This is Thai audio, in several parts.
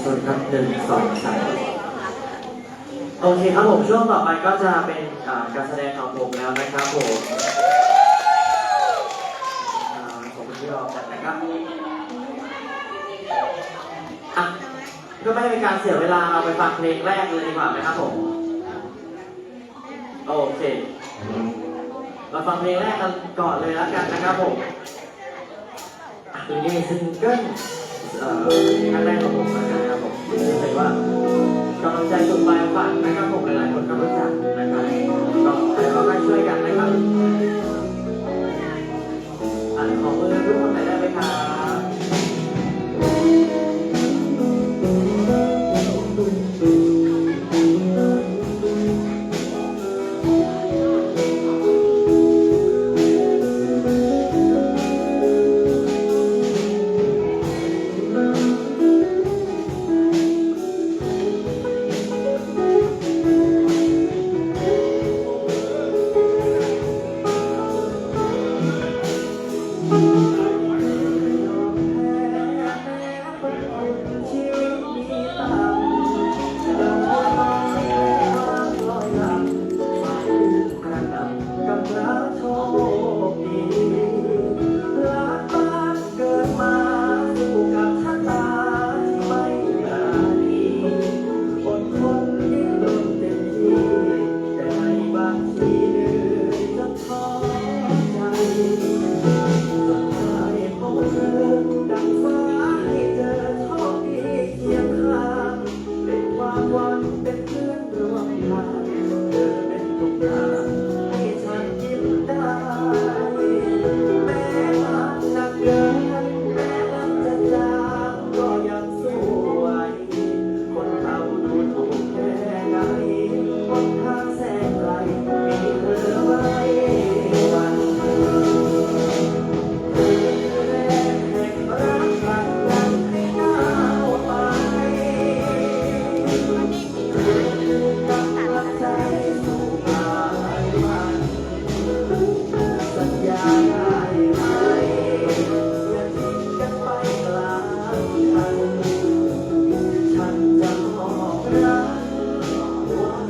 สวัสดีครับหนึ่งสองสามโอเคครับผมช่วงต่อไปก็จะเป็นอ่าการแสดงของผมแล้วนะครับผมอ่าขอบคุณที่รอกันนะครับอะก็ไม่ให้เป็นการเสียเวลาเราไปฟังเพลงแรกเลยดีกว่าไหมครับผมโอเค เราฟังเพลงแรกกันก่อนเลยแล้วกันนะครับผมอะเพลงนี้ซิงเกิล เอ่อครั้งแรกของผมนะครับผมชื่อเพลงว่ากำลังใจสุดปลายฝันนะครับผมหลายๆคนก็รู้จักนะครับก็เดี๋ยวเราไปช่วยกันนะครับอะขอมือทุกคนหน่อยได้ไหมครับ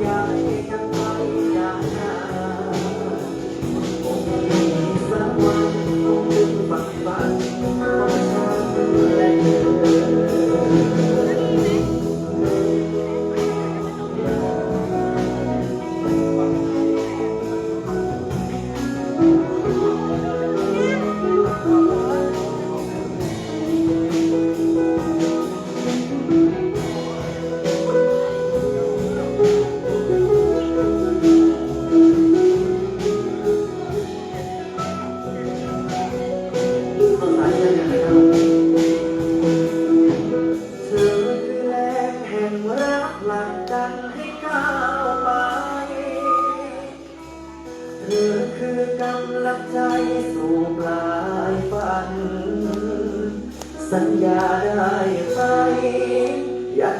ห่ อคือกำลังใจสู่ปลายฝัน สัญญาได้ไหมอยาก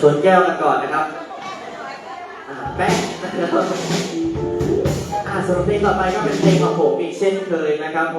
กลับชนแก้วกันก่อนนะครับแป๊ะนะครับสำหรับเพลงต่อไปก็เป็นเพลงของผมอีกเช่นเคยนะครับผม